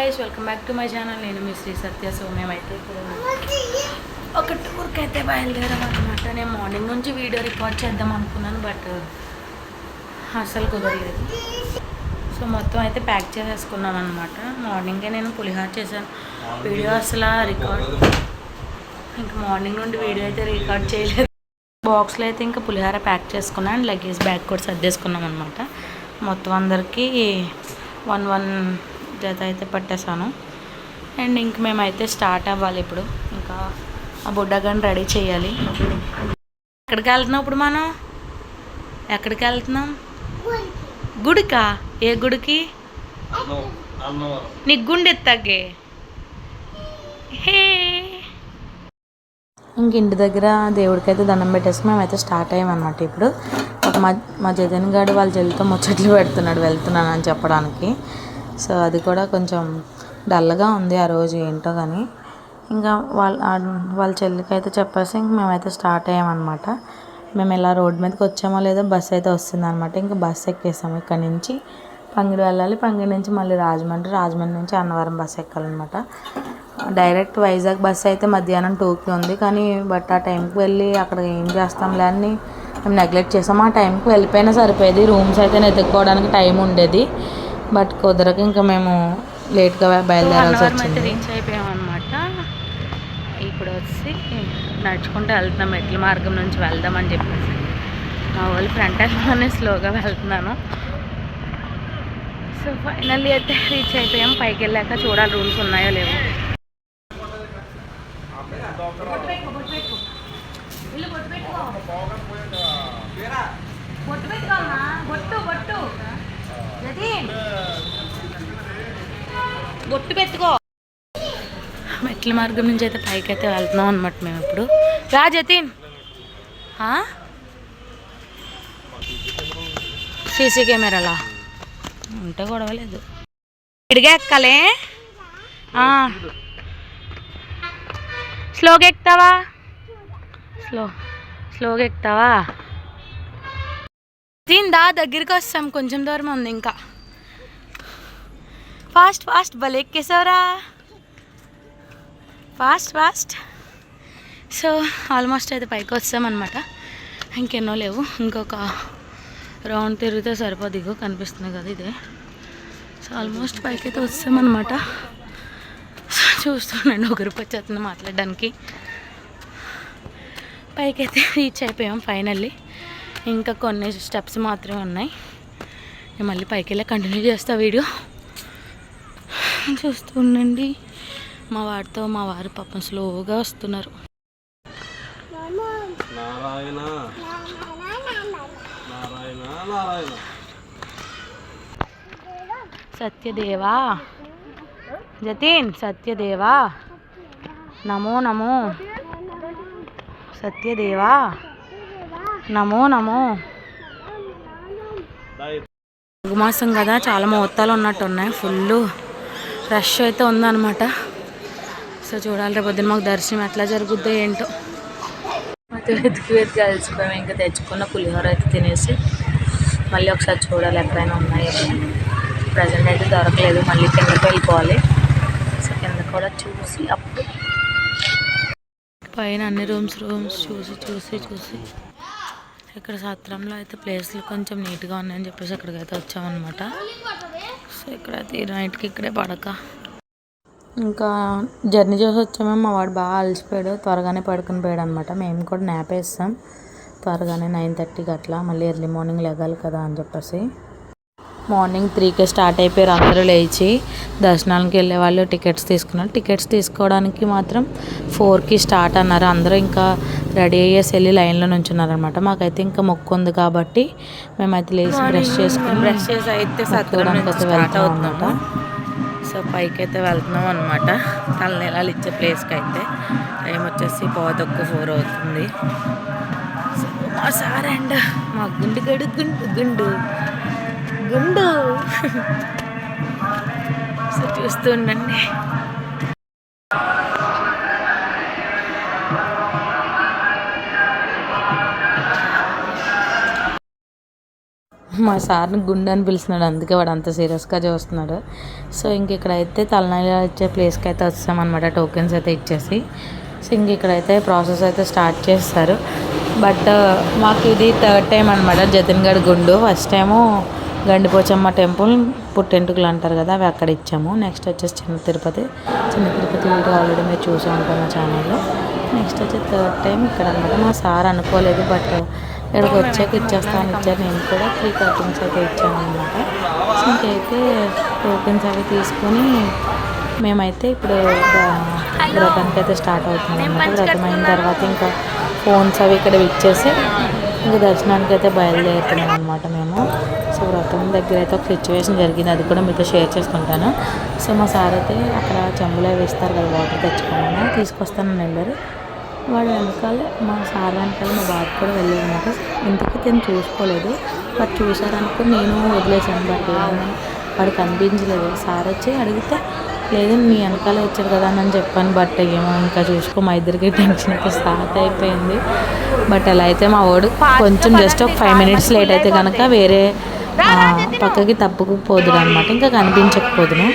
Guys welcome back to my channel నేను మీ శ్రీ సత్య so మేమైతే ఇప్పుడు ఒక టూర్కి అయితే బయలుదేరాం అనమాట నేను మార్నింగ్ నుంచి వీడియో రికార్డ్ చేద్దాం అనుకున్నాను బట్ అసలు కుదరలేదు. సో మొత్తం అయితే ప్యాక్ చేసేసుకున్నాం అనమాట మార్నింగే నేను పులిహార చేశాను. వీడియో అసలు రికార్డ్. ఇంకా మార్నింగ్ నుండి వీడియో అయితే రికార్డ్ చేయలేదు. బాక్స్లో అయితే ఇంకా పులిహార ప్యాక్ చేసుకున్నాను అండ్ లగేజ్ బ్యాగ్ కూడా సర్దేసుకున్నాం అనమాట మొత్తం అందరికీ వన్ వన్ జత అయితే పట్టేశాను. అండ్ ఇంక మేమైతే స్టార్ట్ అవ్వాలి ఇప్పుడు. ఇంకా ఆ బుడ్డగాని రెడీ చేయాలి. ఎక్కడికి వెళ్తున్నాం ఇప్పుడు మనం? ఎక్కడికి వెళ్తున్నాం? గుడికా? ఏ గుడికి? నీ గుండె ఎత్తాకే? హే! ఇంక ఇంటి దగ్గర దేవుడికైతే దండం పెట్టేసి మేమైతే స్టార్ట్ అయ్యామన్నమాట ఇప్పుడు. మా మా జగన్ గారు వాళ్ళ చెల్లితో ముచ్చట్లు పెడుతున్నాడు వెళ్తున్నాను అని చెప్పడానికి. సో అది కూడా కొంచెం డల్గా ఉంది ఆ రోజు ఏంటో కానీ. ఇంకా వాళ్ళ వాళ్ళ చెల్లికి అయితే చెప్పేసి ఇంక మేమైతే స్టార్ట్ అయ్యామన్నమాట. మేము ఇలా రోడ్ మీదకి వచ్చామో లేదో బస్సు అయితే వస్తుందన్నమాట. ఇంకా బస్సు ఎక్కేసాము ఇక్కడ నుంచి. పంగిడి వెళ్ళాలి. పంగిడి నుంచి మళ్ళీ రాజమండ్రి రాజమండ్రి నుంచి అన్నవరం బస్సు ఎక్కాలన్నమాట. డైరెక్ట్ వైజాగ్ బస్సు అయితే మధ్యాహ్నం టూకి ఉంది కానీ బట్ ఆ టైంకి వెళ్ళి అక్కడ ఏం చేస్తాంలే అని మేము నెగ్లెక్ట్ చేసాం. ఆ టైంకి వెళ్ళిపోయినా సరిపోయేది. రూమ్స్ అయితే వెతుక్కోవడానికి టైం ఉండేది. బట్ కుదరక ఇంకా మేము లేట్గా బయలుదేరాల్సి వచ్చింది. రీచ్ అయిపోయాం అనమాట ఇప్పుడు వచ్చి నడుచుకుంటూ వెళ్తున్నాం మెట్ల మార్గం నుంచి వెళ్దామని చెప్పేసి. మా వాళ్ళు ఫ్రంట్ ఎండ్లోనే స్లోగా వెళ్తున్నాను. సో ఫైనల్లీ అయితే రీచ్ అయిపోయాం. పైకి వెళ్ళాక చూడాలి రూమ్స్ ఉన్నాయో లేవో. బొట్టు. పెట్టుకో. మెట్ల మార్గం నుంచి అయితే పైకి అయితే వెళ్తున్నాం అనమాట మేము ఇప్పుడు. రా జతీన్. సీసీ కెమెరాలా? ఉంటే గొడవలేదు ఇడిగా ఎక్కాలే స్లోగా ఎక్కుతావా? స్లో స్లోగా ఎక్కుతావా? దీని దా దగ్గరికి వస్తాం కొంచెం దూరం ఉంది ఇంకా. ఫాస్ట్ ఫాస్ట్ భలే ఎక్కేసావురా. ఫాస్ట్ ఫాస్ట్ సో ఆల్మోస్ట్ అయితే పైకి వస్తామన్నమాట ఇంకెన్నో లేవు. ఇంకొక రౌండ్ తిరిగితే సరిపోదు దిగు కనిపిస్తుంది కదా ఇదే. సో ఆల్మోస్ట్ పైకి అయితే వస్తామన్నమాట చూస్తున్నాను చూస్తున్నాండి వచ్చేస్తుంది మాట్లాడడానికి. పైకి అయితే రీచ్ అయిపోయాం ఫైనల్లీ ఇంకా కొన్ని స్టెప్స్ మాత్రమే ఉన్నాయి. నేను మళ్ళీ పైకి వెళ్ళి కంటిన్యూ చేస్తా వీడియో. చూస్తూ ఉండండి. మా వాడితో మా వారు పాపం స్లోగా వస్తున్నారు. సత్యదేవా. జతీన్ సత్యదేవా. నమో నమో. సత్యదేవా. నమో నమో. మాసం కదా చాలా ముహూర్తాలు ఉన్నట్టు ఉన్నాయి ఫుల్ రష్ అయితే ఉందన్నమాట. సో చూడాలి రేపు పొద్దున్న మాకు దర్శనం ఎట్లా జరుగుద్దో ఏంటో. అయితే వెతికి వెతికి కలిసిపోయాము ఇంకా తెచ్చుకున్న పులిహోర అయితే తినేసి మళ్ళీ ఒకసారి చూడాలి ఎక్కడైనా ఉన్నాయో ప్రజెంట్ అయితే దొరకలేదు. మళ్ళీ కిందకి వెళ్ళిపోవాలి. సో కింద కూడా చూసి అప్పుడు. పైన అన్ని రూమ్స్ రూమ్స్ చూసి చూసి చూసి. ఇక్కడ సత్రంలో అయితే ప్లేస్లు కొంచెం నీట్గా ఉన్నాయని చెప్పేసి ఇక్కడికైతే వచ్చామన్నమాట. సో ఇక్కడైతే నైట్కి ఇక్కడే పడక. ఇంకా జర్నీ చేసి వచ్చాము. మా వాడు బాగా అలసిపోయాడు. త్వరగానే పడుకుని పోయాడు అనమాట మేము కూడా నేపేస్తాం. త్వరగానే నైన్ థర్టీకి అట్లా మళ్ళీ ఎర్లీ మార్నింగ్ లెగాలి కదా అని చెప్పేసి. మార్నింగ్ త్రీకే స్టార్ట్ అయిపోయారు అందరూ లేచి. దర్శనానికి వెళ్ళే వాళ్ళు టికెట్స్ తీసుకున్నారు. టికెట్స్ తీసుకోవడానికి మాత్రం ఫోర్కి స్టార్ట్ అన్నారు. అందరూ ఇంకా రెడీ అయ్యేసి వెళ్ళి లైన్లో నుంచున్నారు అనమాట మాకైతే ఇంకా మొక్కు ఉంది కాబట్టి మేమైతే లేచి బ్రష్ చేసుకుని బ్రష్ చేసి అయితే సత్తుకోవడానికి అయితే వెళ్తాం అనమాట సో పైకి అయితే వెళ్తున్నాం అనమాట తలనీలాలు ఇచ్చే ప్లేస్కి అయితే. టైం వచ్చేసి పోతొక్క ఫోర్ అవుతుంది. సో మా సార్ అండ్ మా గుండు గడు గుండు గుండు. గుండు. సో చూస్తూ ఉండండి. మా సార్ని గుండె అని పిలుస్తున్నాడు. అందుకే వాడు అంత సీరియస్గా చూస్తున్నాడు. సో ఇంక ఇక్కడైతే తలనీళ్ళు ఇచ్చే ప్లేస్కి అయితే వచ్చామన్నమాట. టోకెన్స్ అయితే ఇచ్చేసి. సో ఇంక ఇక్కడైతే ప్రాసెస్ అయితే స్టార్ట్ చేస్తారు. బట్ మాకు ఇది థర్డ్ టైం అనమాట జతిన్గఢ్ గుండు. ఫస్ట్ టైము గండిపోచమ్మ టెంపుల్ పుట్టెంటుకలు అంటారు కదా అవి అక్కడ ఇచ్చాము. నెక్స్ట్ వచ్చేసి చిన్న తిరుపతి. చిన్న తిరుపతి వీడియో ఆల్రెడీ మీరు చూసే ఉంటారు మా ఛానల్లో. నెక్స్ట్ వచ్చి థర్డ్ టైం ఇక్కడ అనమాట మా సార్ అనుకోలేదు బట్ ఇక్కడికి వచ్చాక ఇచ్చేస్తాను ఇచ్చారు. నేను కూడా త్రీ కటింగ్స్ అయితే ఇచ్చాను అనమాట ఇంకైతే టోకెన్స్ అవి తీసుకొని మేమైతే ఇప్పుడు వ్రతానికి అయితే స్టార్ట్ అవుతుంది అనమాట వ్రతం అయిన తర్వాత ఇంకా ఫోన్స్ అవి ఇక్కడ ఇచ్చేసి ఇంకా దర్శనానికి అయితే బయలుదేరుతున్నాం అనమాట మేము. సో వ్రతం దగ్గర అయితే ఒక సిచ్యువేషన్ జరిగింది. అది కూడా మీతో షేర్ చేసుకుంటాను. సో మా సార్ అయితే అక్కడ చెంబులో వేస్తారు కదా వాటర్ తెచ్చుకోమని. తీసుకొస్తాను వెళ్ళారు వాడు వెనకాల మా సార్ వెనకాల మా బాబు కూడా వెళ్ళారనమాట ఇంతకీ తను చూసుకోలేదు. బట్ చూసారనుకో నేను వదిలేసాను బట్ వాడు కనిపించలేదు. సార్ వచ్చి అడిగితే లేదు మీ వెనకాల వచ్చారు కదా అని చెప్పాను బట్ ఏమో ఇంకా చూసుకో మా ఇద్దరికి టెన్షన్ అయితే స్టార్ట్ అయిపోయింది. బట్ అలా అయితే మా వాడు కొంచెం జస్ట్ ఒక ఫైవ్ మినిట్స్ లేట్ అయితే కనుక వేరే పక్కకి తప్పుకుపోదుడు అనమాట ఇంకా కనిపించకపోదును.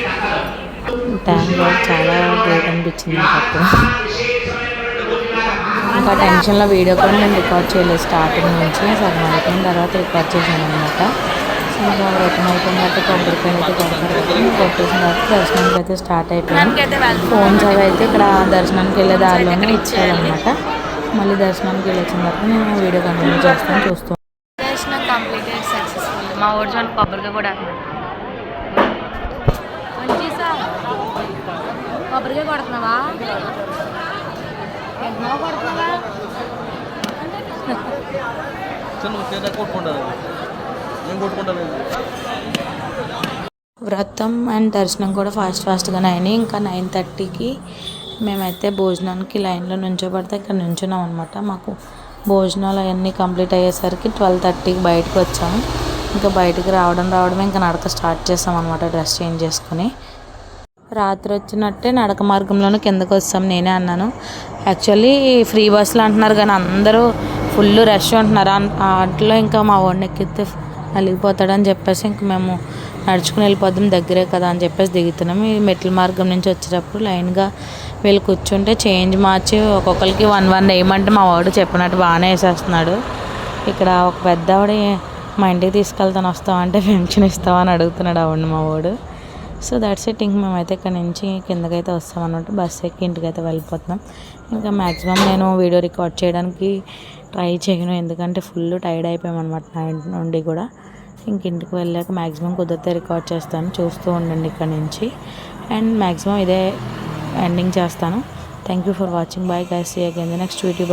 థ్యాంక్ గార్డ్ చాలా గ్రేట్ అనిపించింది నాకు అప్పుడు. ఇంకా టెన్షన్లో వీడియో కూడా నేను రికార్డ్ చేయలేదు స్టార్టింగ్ నుంచి. సగం అయిపోయిన తర్వాత రికార్డ్ చేశాను అనమాట సో ఇంకా అయిపోయిన తర్వాత కొబ్బరికాయలు కొడతారు కొట్టేసిన తర్వాత దర్శనానికి అయితే స్టార్ట్ అయిపోయింది ఫోన్స్ అవి అయితే ఇక్కడ దర్శనానికి వెళ్ళే దారిలోనే ఇచ్చారనమాట మళ్ళీ దర్శనానికి వెళ్ళొచ్చిన తర్వాత నేను వీడియో కంటిన్యూ చేస్తాను చూస్తాను దర్శనం కంప్లీట్ సక్సెస్ఫుల్ మా ఓడిచోని కొబ్బరికాయ కూడా కొబ్బరికాయ కొడుతున్నావా ఎన్నో కొడుతున్నావా చిన్న చేత వ్రతం అండ్ దర్శనం కూడా ఫాస్ట్ ఫాస్ట్గానే అయినాయి. ఇంకా నైన్ థర్టీకి మేమైతే భోజనానికి లైన్లో నుంచోబడితే ఇక్కడ నుంచున్నాం అనమాట మాకు భోజనాలు అవన్నీ కంప్లీట్ అయ్యేసరికి ట్వెల్వ్ థర్టీకి బయటకు వచ్చాము ఇంకా బయటికి రావడం రావడమే ఇంకా నడక స్టార్ట్ చేసాం అనమాట డ్రెస్ చేంజ్ చేసుకుని. రాత్రి వచ్చినట్టే నడక మార్గంలోనే కిందకు వస్తాం నేనే అన్నాను. యాక్చువల్లీ ఫ్రీ బస్సులు అంటున్నారు కానీ అందరూ ఫుల్ రష్ ఉంటున్నారు. అన్- వాటిలో ఇంకా మా వాడిని ఎక్కితే అలిగిపోతాడని చెప్పేసి ఇంక మేము నడుచుకుని వెళ్ళిపోదాం దగ్గరే కదా అని చెప్పేసి దిగుతున్నాం. ఈ మెట్ల మార్గం నుంచి వచ్చేటప్పుడు లైన్గా వీళ్ళు కూర్చుంటే చేంజ్ మార్చి ఒక్కొక్కరికి వన్ వన్ వేయమంటే మా వాడు చెప్పినట్టు బాగానే వేసేస్తున్నాడు. ఇక్కడ ఒక పెద్ద ఆవిడ మా ఇంటికి తీసుకెళ్తాను వస్తామంటే పెన్షన్ ఇస్తామని అని అడుగుతున్నాడు ఆవిడ మా వాడు. సో దట్స్ ఇట్ ఇంక మేమైతే ఇక్కడ నుంచి కిందకైతే వస్తాం అన్నట్టు బస్ ఎక్కి ఇంటికి అయితే వెళ్ళిపోతున్నాం. ఇంకా మ్యాక్సిమం నేను వీడియో రికార్డ్ చేయడానికి ట్రై చేయను. ఎందుకంటే ఫుల్ టైర్డ్ అయిపోయామన్నమాట నా ఇంటి నుండి కూడా. ఇంక ఇంటికి వెళ్ళాక మ్యాక్సిమం కుదిరితే రికార్డ్ చేస్తాను. చూస్తూ ఉండండి ఇక్కడ నుంచి. అండ్ మ్యాక్సిమం ఇదే ఎండింగ్ చేస్తాను. Thank you for watching bye guys see again the next YouTube